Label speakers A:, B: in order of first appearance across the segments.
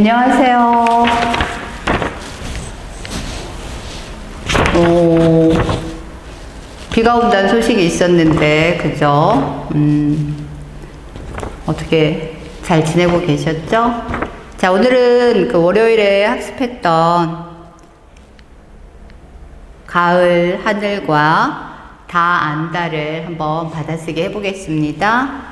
A: 안녕하세요. 오, 비가 온다는 소식이 있었는데, 그죠? 음, 어떻게 잘 지내고 계셨죠? 자, 오늘은 그 월요일에 학습했던 가을 하늘과 다 안다를 한번 받아쓰기 해보겠습니다.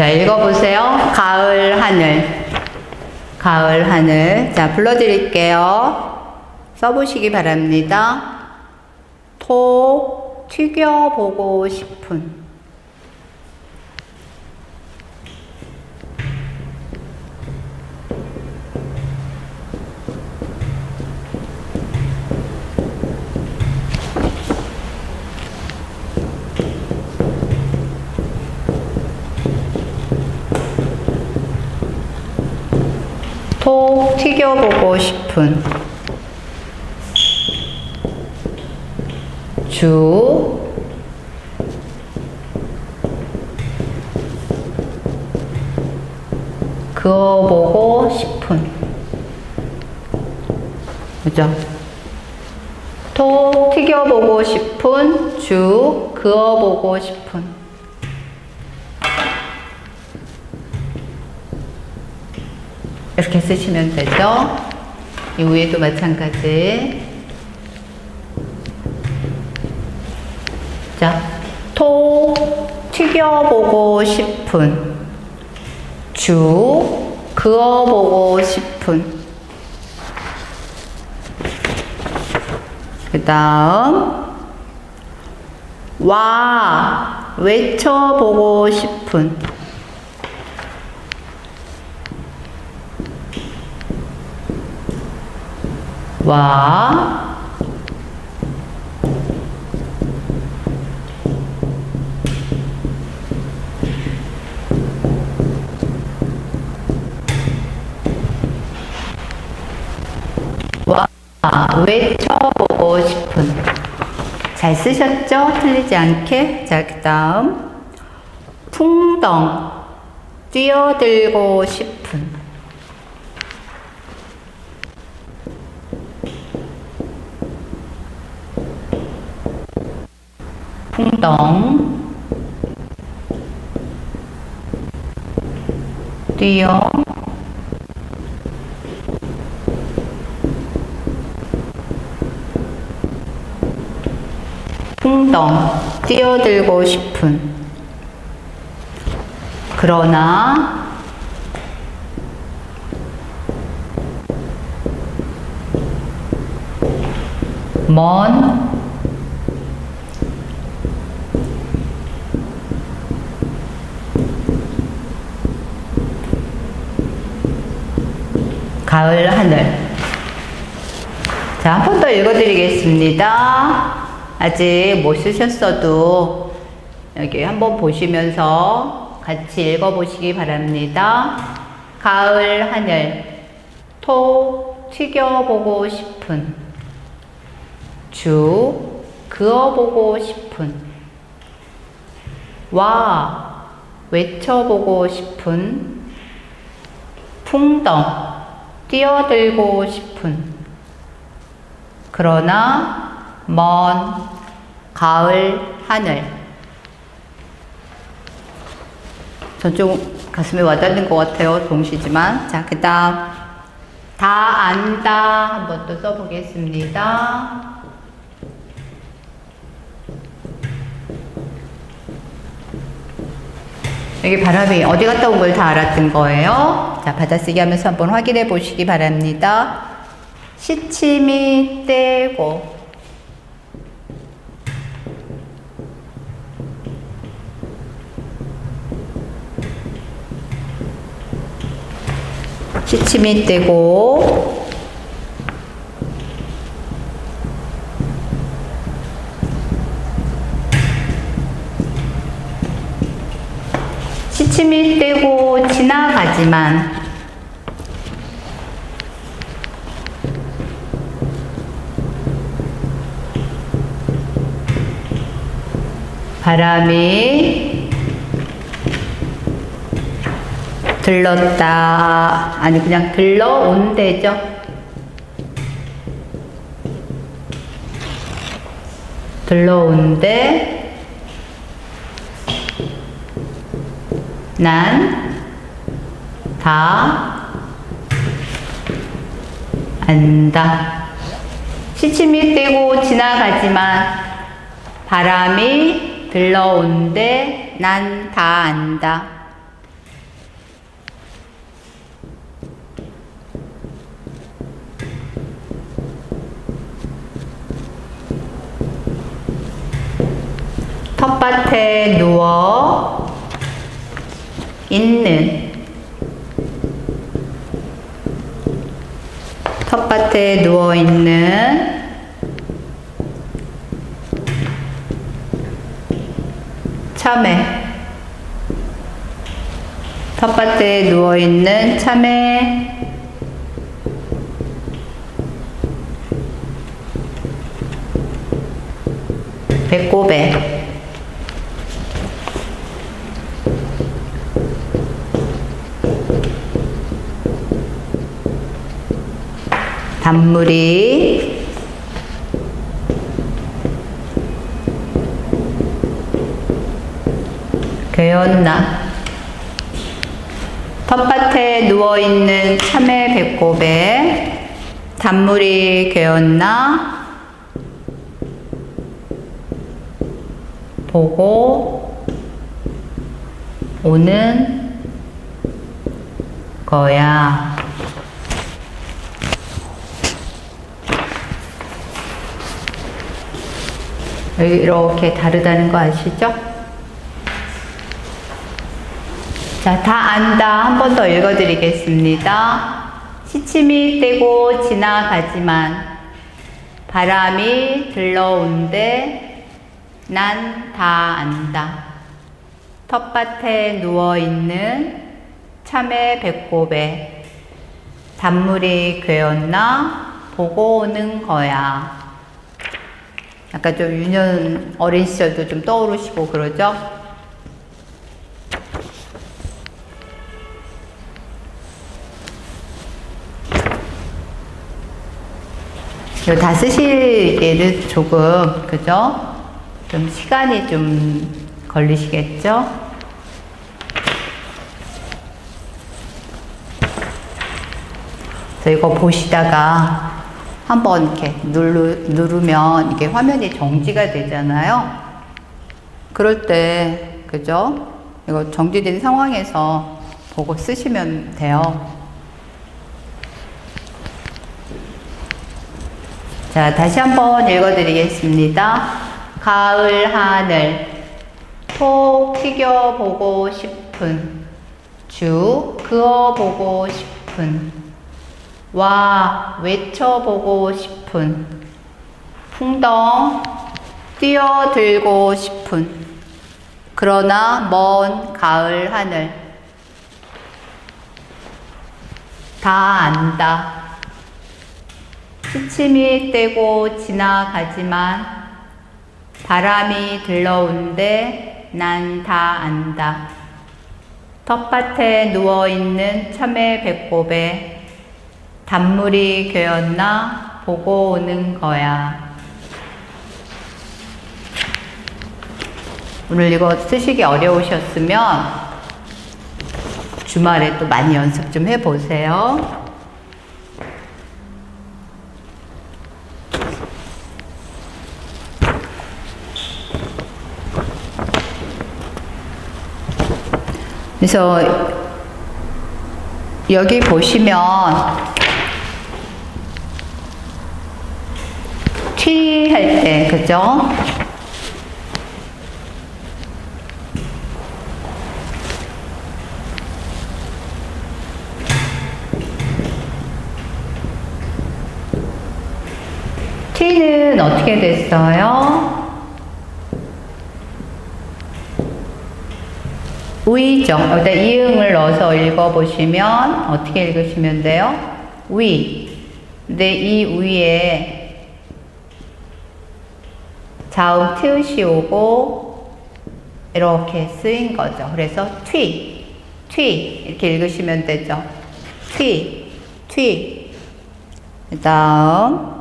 A: 자, 읽어보세요. 가을 하늘. 가을 하늘. 자, 불러드릴게요. 써보시기 바랍니다. 톡 튀겨보고 싶은. 튀겨보고 싶은 주. 그어보고 싶은. 그죠? 톡 튀겨보고 싶은 주. 그어보고 싶은 이렇게 쓰시면 되죠. 이 위에도 마찬가지. 자, 톡 튀겨보고 싶은 주 그어보고 싶은 그 다음 와 외쳐보고 싶은 와 와, 외쳐보고 싶은. 잘 쓰셨죠? 틀리지 않게. 자, 그 다음. 풍덩. 뛰어들고 싶은. 풍덩. 뛰어. 풍덩 뛰어들고 싶은 그러나 먼 가을 하늘 자, 한 번 더 읽어드리겠습니다. 아직 못 쓰셨어도 여기 한번 보시면서 같이 읽어보시기 바랍니다. 가을 하늘, 톡 튀겨보고 싶은, 주 그어보고 싶은, 와 외쳐보고 싶은, 풍덩 뛰어들고 싶은, 그러나 먼 가을 하늘. 전좀 가슴에 와닿는 것 같아요 동시지만. 자 그 다음. 다 안다. 한번 또 써보겠습니다 여기 바람이 어디 갔다 온 걸 다 알았던 거예요? 자 받아쓰기 하면서 한번 확인해 보시기 바랍니다. 시침이 떼고. 시침이 떼고 치밀되고 지나가지만 바람이 들렀다. 아니 그냥 들러온대죠. 들러온대 난, 다, 안다. 시침이 떼고 지나가지만 바람이 들러온데 난 다 안다. 텃밭에 누워 있는 텃밭에 누워 있는 참외. 텃밭에 누워 있는 참외. 배꼽에 단물이 괴었나 텃밭에 누워있는 참외 배꼽에 단물이 괴었나 보고 오는 거야. 이렇게 다르다는 거 아시죠? 자, 다 안다. 한 번 더 읽어드리겠습니다. 시침이 떼고 지나가지만 바람이 들러온데 난 다 안다. 텃밭에 누워있는 참외 배꼽에 단물이 괴었나 보고 오는 거야. 약간 좀 유년 어린 시절도 좀 떠오르시고 그러죠? 다 쓰시기에는 조금, 그죠? 좀 시간이 좀 걸리시겠죠? 그래서 이거 보시다가 한번 이렇게 누르, 누르 면 이게 화면이 정지가 되잖아요. 그럴 때, 그죠? 이거 정지된 상황에서 보고 쓰시면 돼요. 자, 다시 한번 읽어드리겠습니다. 가을 하늘, 톡 튀겨보고 싶은, 주 그어보고 싶은, 와 외쳐보고 싶은, 풍덩 뛰어들고 싶은, 그러나 먼 가을 하늘, 다 안다. 시침이 떼고 지나가지만 바람이 들러온데 난 다 안다. 텃밭에 누워있는 참외 배꼽에 단물이 괴었나 보고 오는 거야. 오늘 이거 쓰시기 어려우셨으면 주말에 또 많이 연습 좀 해보세요. 그래서 여기 보시면 취할 때 그죠? T는 어떻게 됐어요? 위죠. 여기다 이응을 넣어서 읽어보시면 어떻게 읽으시면 돼요? 위. 근데 이 위에 자음 티읕이 오고 이렇게 쓰인 거죠. 그래서 튀, 튀 이렇게 읽으시면 되죠. 튀, 튀. 그 다음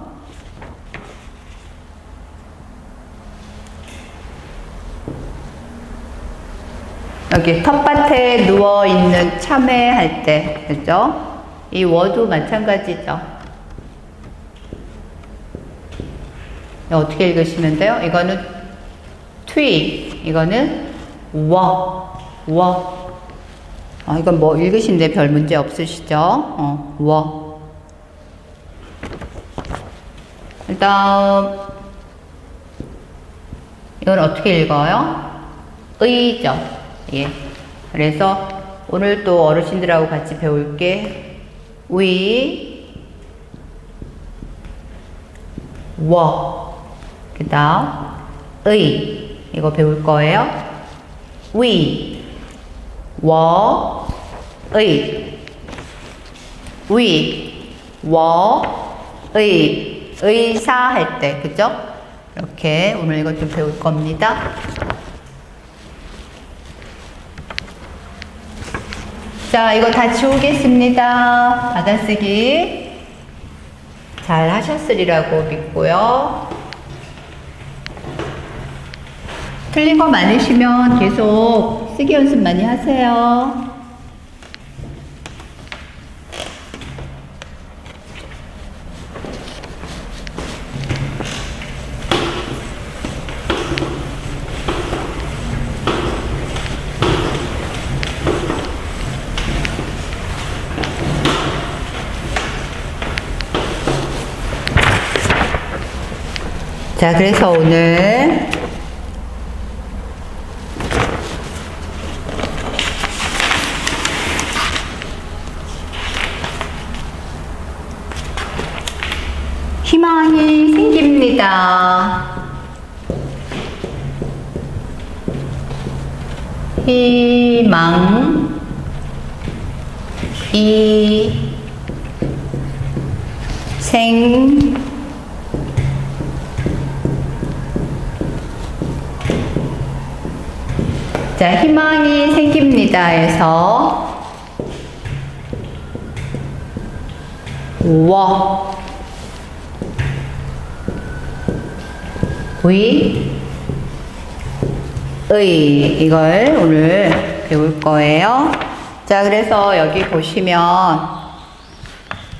A: 여기 텃밭에 누워 있는 참외 할 때, 그죠? 이 워도 마찬가지죠. 어떻게 읽으시면 돼요? 이거는 트위, 이거는 워, 워. 아, 이건 뭐 읽으신데 별 문제 없으시죠? 어, 워. 그다음 이건 어떻게 읽어요? 의죠. 예. 그래서 오늘 또 어르신들하고 같이 배울 게 위, 워, 그 다음 의 이거 배울 거예요. 위, 워, 의, 위, 워, 의, 의사 할 때, 그죠? 이렇게 오늘 이것 좀 배울 겁니다. 자, 이거 다 지우겠습니다. 받아쓰기. 잘 하셨으리라고 믿고요. 틀린 거 많으시면 계속 쓰기 연습 많이 하세요. 자, 그래서 오늘 희망이 생깁니다. 희망, 이, 생, 자, 희망이 생깁니다. 해서 워 위, 의 이걸 오늘 배울 거예요. 자, 그래서 여기 보시면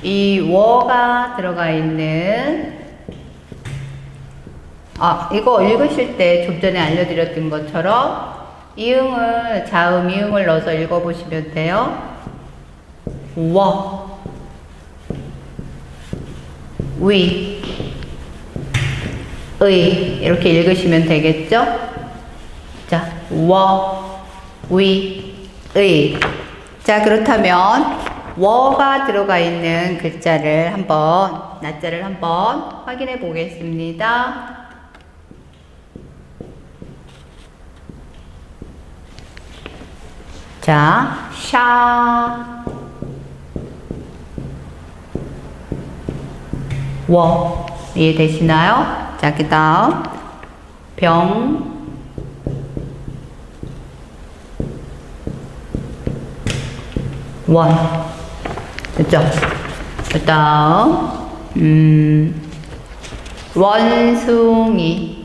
A: 이 워가 들어가 있는 아, 이거 읽으실 때 좀 전에 알려드렸던 것처럼 이응을 자음 이응을 넣어서 읽어보시면 돼요. 워, 위, 의 이렇게 읽으시면 되겠죠? 자, 워, 위, 의. 자, 그렇다면 워가 들어가 있는 글자를 한번 낮자를 한번 확인해 보겠습니다. 자, 샤, 워 이해되시나요? 자, 그 다음 병, 원. 됐죠? 그 다음 음, 원숭이.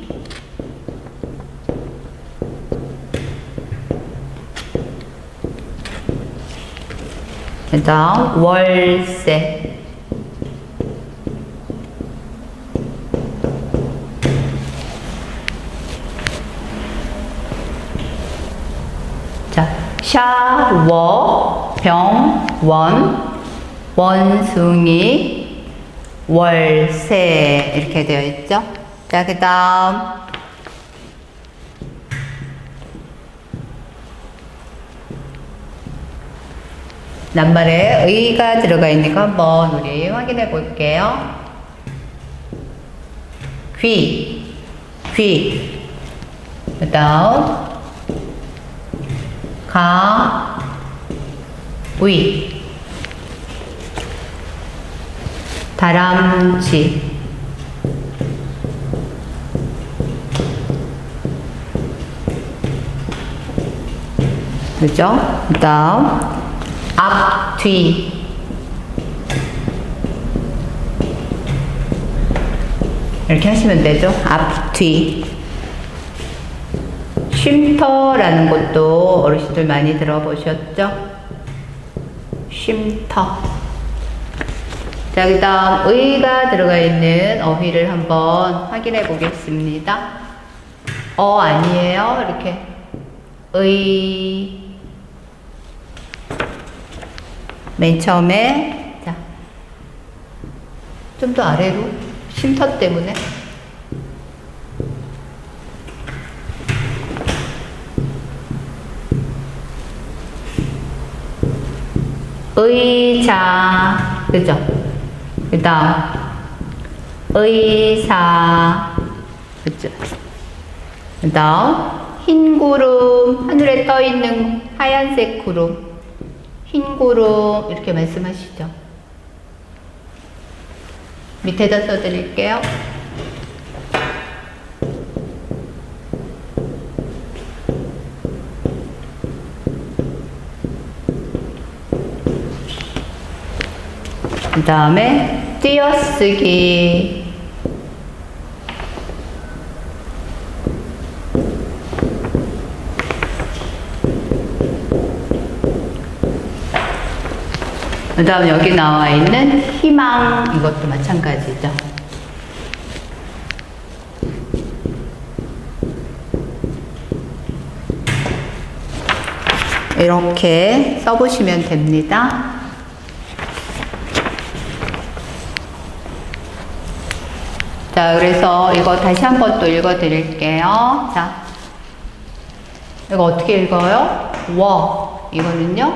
A: 그 다음 월세. 자, 샤워, 병, 원, 원숭이, 월세 이렇게 되어 있죠. 자, 그 다음 낱말에 의가 들어가 있는 거 한번 우리 확인해 볼게요. 귀, 귀. 그 다음, 가, 위. 다람쥐. 그죠? 그 다음, 앞, 뒤. 이렇게 하시면 되죠? 앞, 뒤. 쉼터라는 것도 어르신들 많이 들어보셨죠? 쉼터. 자, 그 다음, 의가 들어가 있는 어휘를 한번 확인해 보겠습니다. 어, 아니에요. 이렇게. 의. 맨 처음에, 자. 좀 더 아래로. 쉼터 때문에. 의자. 그죠? 그 다음, 의사. 그죠? 그 다음, 흰 구름, 하늘에 떠 있는 하얀색 구름. 흰 구름, 이렇게 말씀하시죠. 밑에다 써드릴게요. 그 다음에 띄어쓰기. 그 다음 여기 나와 있는 희망 이것도 마찬가지죠. 이렇게 써보시면 됩니다. 자, 그래서 이거 다시 한 번 또 읽어 드릴게요. 자, 이거 어떻게 읽어요? 워. 이거는요,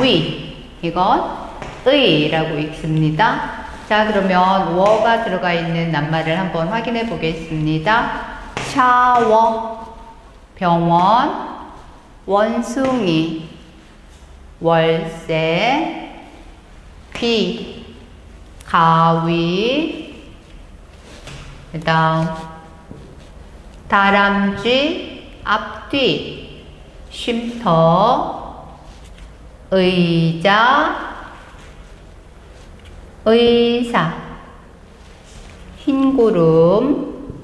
A: 위. 이건 의라고 읽습니다. 자, 그러면 워가 들어가 있는 낱말을 한번 확인해 보겠습니다. 샤워, 병원, 원숭이, 월세, 귀, 가위, 그 다음, 다람쥐, 앞뒤, 쉼터, 의자, 의사, 흰 구름,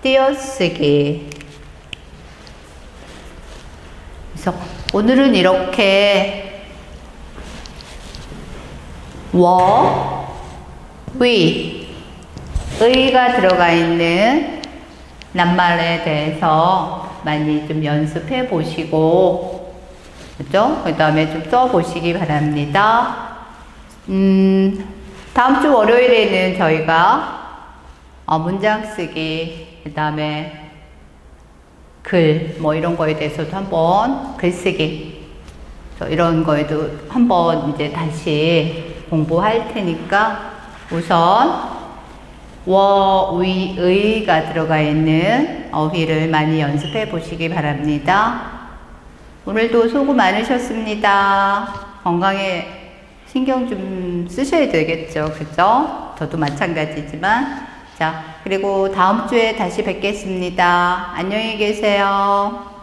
A: 띄어쓰기. 그래서 오늘은 이렇게 워, 위, 의가 들어가 있는 낱말에 대해서 많이 좀 연습해 보시고, 그죠? 그 다음에 좀 써 보시기 바랍니다. 음, 다음 주 월요일에는 저희가 어, 문장 쓰기, 그 다음에 글, 뭐 이런 거에 대해서도 한번 글쓰기, 저 이런 거에도 한번 이제 다시 공부할 테니까 우선 워, 위, 의가 들어가 있는 어휘를 많이 연습해 보시기 바랍니다. 오늘도 수고 많으셨습니다. 건강에 신경 좀 쓰셔야 되겠죠. 그죠? 저도 마찬가지지만. 자, 그리고 다음 주에 다시 뵙겠습니다. 안녕히 계세요.